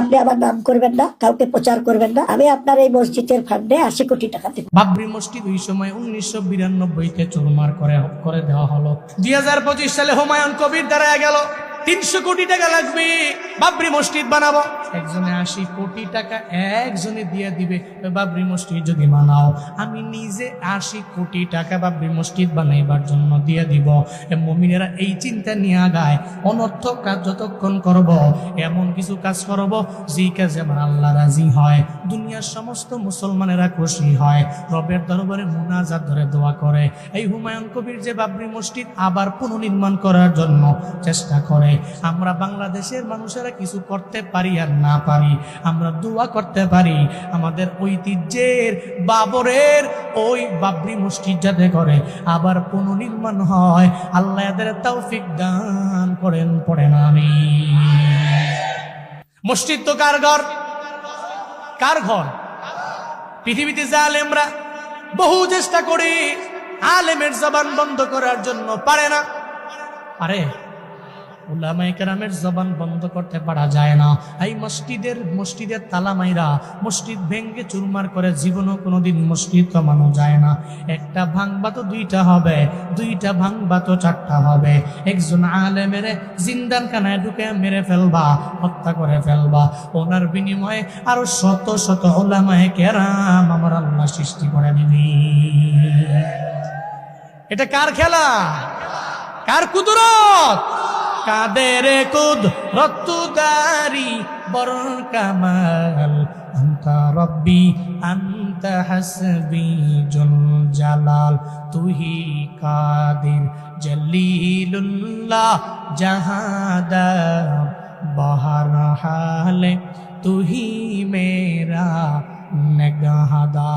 আপনি আমার নাম করবেন না, কাউকে প্রচার করবেন না। আমি আপনার এই মসজিদের ফান্ডে আশি কোটি টাকা দেব। বাবরি মসজিদ ওই সময় উনিশশো বিরানব্বইতে চুরমার করে করে দেওয়া হলো। দুই হাজার পঁচিশ সালে হুমায়ুন কবির দাঁড়ায় গেল, তিনশো কোটি টাকা লাগবে, বাবরি মসজিদ বানাবো। একজনে আশি কোটি টাকা একজনে দিয়ে দিবে বাবরি মসজিদ যদি বানাও, আমি নিজে আশি কোটি টাকা বাবরি মসজিদ বানাইবার জন্য দিয়ে দিব। মমিনেরা এই চিন্তা নিয়ে আগায়, অনর্থক কাজ যতক্ষণ করব, এমন কিছু কাজ করব, যেই কাজে আমার আল্লাহ রাজি হয়। দুনিয়ার সমস্ত মুসলমানেরা খুশি হয়, রবের দরবারে মুনাজাত ধরে দোয়া করে। এই হুমায়ুন কবির যে বাবরি মসজিদ আবার পুনর্নির্মাণ করার জন্য চেষ্টা করে। আমরা বাংলাদেশের মানুষেরা কিছু করতে পারি আর না পারি। আমরা দোয়া করতে পারি। আমাদের ঐতিহ্যের বাবরের ওই বাবরি মসজিদ যাতে করে। আবার পুনর্নির্মাণ হয়। আল্লাহ এদের তৌফিক দান করেন, পড়েন আমি মসজিদ তো কার ঘর? কার ঘর? পৃথিবীতে যে আলেমরা বহু চেষ্টা করি আলেমের জবান বন্ধ করার জন্য পারে না। পারে? উলামায়ে কেরামের জবান বন্ধ করতে পারা যায় না। এই মসজিদের মসজিদের তালা মাইরা মসজিদ ভেঙ্গে চুরমার করে জীবনও কোনোদিন মসজিদ কমানো যায় না। একটা ভাঙবা তো দুইটা হবে, দুইটা ভাঙবা তো চারটা হবে। একজন আলেমের জিন্দান খানায় ঢুকে মেরে ফেলবা, হত্যা করে ফেলবা। ওনার বিনিময়ে আরও শত শত ওলামায়ে কেরাম আমার আল্লাহ সৃষ্টি করে দিবি। এটা কার খেলা? কার কুদরত? কাদের কুদ রত্তুদারি বর কামাল? আন্তা রব্বি, আন্তা হাসবি জুল জালাল তুহি কাদির জলিলুল্লাহ জাহাদা বাহার হালে, তুহি মেরা নগহদা।